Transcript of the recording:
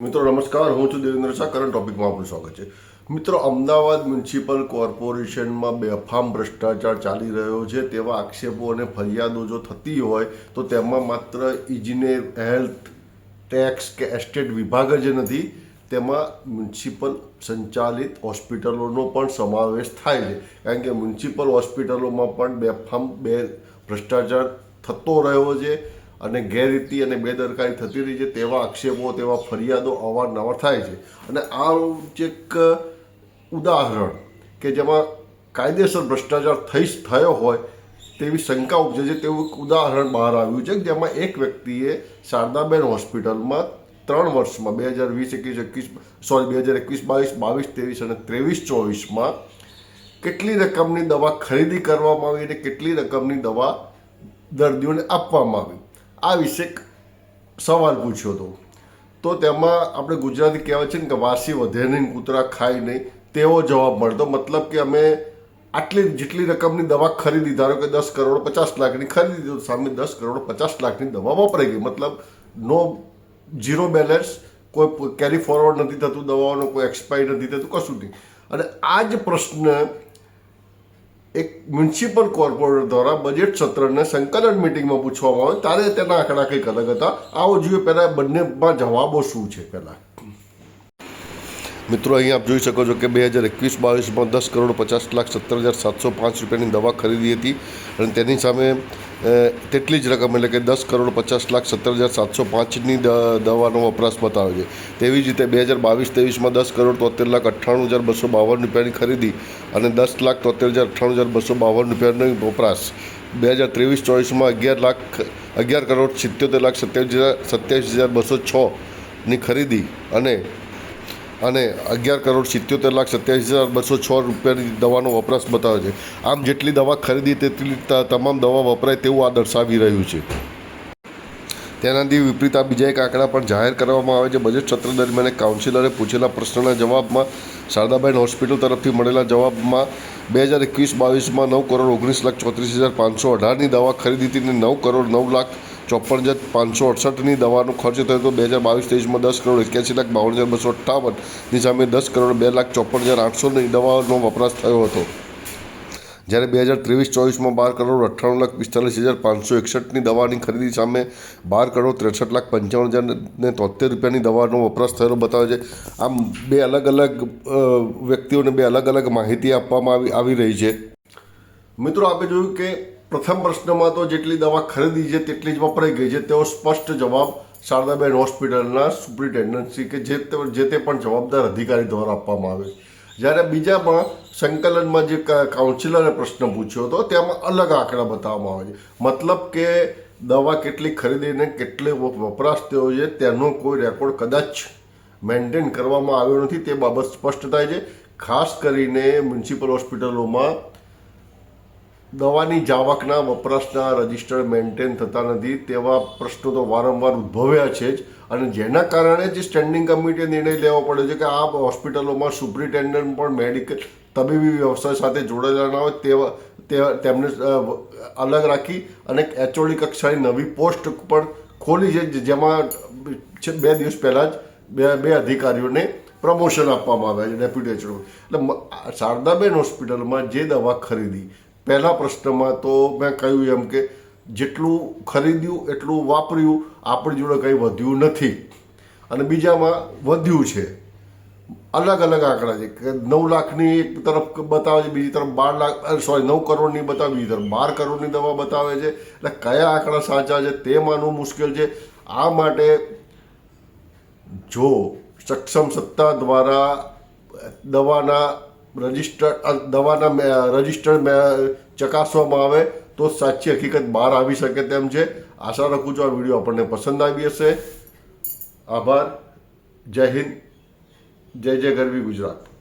મિત્રો, નમસ્કાર. હું છું દેવેન્દ્ર શાહ કરંટ ટોપિકમાં આપનું સ્વાગત છે. મિત્રો, અમદાવાદ મ્યુનિસિપલ કોર્પોરેશનમાં બેફામ ભ્રષ્ટાચાર ચાલી રહ્યો છે. તેવા આક્ષેપો અને ફરિયાદો જો થતી હોય, તો તેમાં માત્ર ઇજનેર, હેલ્થ, ટેક્સ કે એસ્ટેટ વિભાગ જ નથી, તેમાં મ્યુનિસિપલ સંચાલિત હોસ્પિટલોનો પણ સમાવેશ થાય છે. કારણ કે મ્યુનિસિપલ હોસ્પિટલોમાં પણ બેફામ બે ભ્રષ્ટાચાર થતો રહ્યો છે. અને ગેરરીતિ અને બેદરકારી થતી રહી છે, તેવા આક્ષેપો, તેવા ફરિયાદો અવારનવાર થાય છે. અને આ જે એક ઉદાહરણ કે જેમાં કાયદેસર ભ્રષ્ટાચાર થઈ થયો હોય તેવી શંકા ઉપજે છે, તેવું એક ઉદાહરણ બહાર આવ્યું છે, જેમાં એક વ્યક્તિએ શારદાબેન હોસ્પિટલમાં ત્રણ વર્ષમાં, બે હજાર વીસ, એકવીસ એકવીસ, સોરી, બે હજાર એકવીસ, બાવીસ બાવીસ, ત્રેવીસ અને ત્રેવીસ, ચોવીસમાં કેટલી રકમની દવા ખરીદી કરવામાં આવી અને કેટલી રકમની દવા દર્દીઓને આપવામાં આવી. આ વિશે સવાલ પૂછ્યો હતો. તો તેમાં આપણે ગુજરાતી કહેવાય છે ને કે વાસી વધે નહીં, કૂતરા ખાય નહીં, તેવો જવાબ મળતો. મતલબ કે અમે આટલી જેટલી રકમની દવા ખરીદી, ધારો કે દસ કરોડ પચાસ લાખની ખરીદી, તો સામે દસ કરોડ પચાસ લાખની દવા વપરાઈ ગઈ. મતલબ નો ઝીરો બેલેન્સ, કોઈ કેરી ફોરવર્ડ નથી થતું, દવાઓનો કોઈ એક્સપાયર નથી થતું, કશું નહીં. અને આ જ પ્રશ્ન એક મ્યુનિસિપલ કોર્પોરેટર દ્વારા બજેટ સત્રને સંકલન મિટિંગમાં પૂછવામાં આવે, ત્યારે તેના આંકડા કંઈક અલગ હતા. આવો જોઈએ, પહેલાં બંનેમાં જવાબો શું છે પહેલાં? મિત્રો, અહીં આપ જોઈ શકો છો કે બે હજાર એકવીસ બાવીસમાં દસ કરોડ પચાસ લાખ સત્તર હજાર સાતસો પાંચ રૂપિયાની દવા ખરીદી હતી અને તેની સામે તેટલી જ રકમ એટલે કે દસ કરોડ પચાસ લાખ સત્તર હજાર સાતસો પાંચની દવાનો વપરાશ બતાવે છે. તેવી જ રીતે બે હજાર બાવીસ ત્રેવીસમાં દસ કરોડ તોતેર લાખ અઠ્ઠાણું હજાર બસો બાવન રૂપિયાની ખરીદી અને દસ લાખ તોતેર હજાર અઠ્ઠાણું હજાર બસો બાવન રૂપિયાનો વપરાશ. બે હજાર ત્રેવીસ ચોવીસમાં અગિયાર લાખ, અગિયાર કરોડ સિત્યોતેર લાખ સત્યાવીસ હજાર સત્યાવીસ હજાર બસો છની ખરીદી અને અને અગિયાર કરોડ સિત્યોતેર લાખ સત્યાવીસ હજાર બસો છ રૂપિયાની દવાનો વપરાશ બતાવે છે. આમ જેટલી દવા ખરીદી તેટલી તમામ દવા વપરાય તેવું આ દર્શાવી રહ્યું છે. તેનાથી વિપરીત આ બીજા એક આંકડા પણ જાહેર કરવામાં આવે છે. બજેટ સત્ર દરમિયાન કાઉન્સિલરે પૂછેલા પ્રશ્નના જવાબમાં શારદાબેન હોસ્પિટલ તરફથી મળેલા જવાબમાં બે હજાર એકવીસ બાવીસમાં નવ કરોડ ઓગણીસ લાખ ચોત્રીસ હજાર પાંચસો અઢારની દવા ખરીદી નવ કરોડ નવ લાખ ચોપન હજાર પાંચસો અડસઠની દવાનો ખર્ચ થયો હતો. બે હજાર બાવીસ ત્રેવીસમાં દસ કરોડ એક્યાસી લાખ બાવન હજાર બસો અઠ્ઠાવનની સામે દસ કરોડ બે લાખ ચોપન હજાર આઠસોની દવાનો વપરાશ થયો હતો. જ્યારે બે હજાર ત્રેવીસ ચોવીસમાં બાર કરોડ અઠ્ઠાણું લાખ પિસ્તાલીસ હજાર પાંચસો એકસઠની દવાની ખરીદી સામે બાર કરોડ ત્રેસઠ લાખ પંચાવન હજાર ને તોતેર રૂપિયાની દવાનો વપરાશ થયેલો બતાવે છે. આમ બે અલગ અલગ વ્યક્તિઓને બે અલગ અલગ માહિતી આપવામાં આવી આવી રહી છે. મિત્રો આપણે જોયું કે પ્રથમ પ્રશ્નમાં તો જેટલી દવા ખરીદી છે, તેટલી જ વપરાઈ ગઈ છે. તેવો સ્પષ્ટ જવાબ શારદાબેન હોસ્પિટલના સુપ્રિન્ટેન્ડન્સી કે જે તે પણ જવાબદાર અધિકારી દ્વારા આપવામાં આવે જ્યારે બીજામાં સંકલનમાં જે કાઉન્સિલરે પ્રશ્ન પૂછ્યો હતો, તેમાં અલગ આંકડા બતાવવામાં આવે છે. મતલબ કે દવા કેટલી ખરીદીને કેટલે વપ- વપરાશ થયો છે, તેનો કોઈ રેકોર્ડ કદાચ મેન્ટેન કરવામાં આવ્યો નથી. તે બાબત સ્પષ્ટ થાય છે. ખાસ કરીને મ્યુનિસિપલ હોસ્પિટલોમાં દવાની જાવકના વપરાશના રજિસ્ટર મેન્ટેન થતા નથી તેવા પ્રશ્નો તો વારંવાર ઉદ્ભવ્યા છે જ. અને જેના કારણે જે સ્ટેન્ડિંગ કમિટીએ નિર્ણય લેવો પડ્યો છે કે આ હોસ્પિટલોમાં સુપ્રિન્ટેન્ડન્ટ પણ મેડિકલ તબીબી વ્યવસાય સાથે જોડાયેલા હોય તેવા તેમને અલગ રાખી અને એચઓડી કક્ષાની નવી પોસ્ટ પણ ખોલી છે જેમાં બે દિવસ પહેલાં જ બે બે અધિકારીઓને પ્રમોશન આપવામાં આવ્યા છે ડેપ્યુટી એચઓડી એટલે શારદાબેન હોસ્પિટલમાં જે દવા ખરીદી પહેલા પ્રશ્નમાં તો મેં કહ્યું એમ કે જેટલું ખરીદ્યું, એટલું વાપર્યું, આપણી જોડે કંઈ વધ્યું નથી. અને બીજામાં વધ્યું છે. અલગ અલગ આંકડા છે. કે નવ લાખની એક તરફ બતાવે છે, બીજી તરફ બાર લાખ સોરી નવ કરોડની બતાવે, બીજી તરફ બાર કરોડની દવા બતાવે છે. એટલે કયા આંકડા સાચા છે તે માનવું મુશ્કેલ છે. આ માટે જો સક્ષમ સત્તા દ્વારા દવાના રજિસ્ટર દવાના મે- રજિસ્ટર મે- ચકાસવામાં આવે તો સાચી હકીકત બહાર આવી શકે તેમ છે. આશા રાખું છું આ વીડિયો આપણને પસંદ આવી હશે. આભાર. જય હિન્દ. જય જય ગરવી ગુજરાત.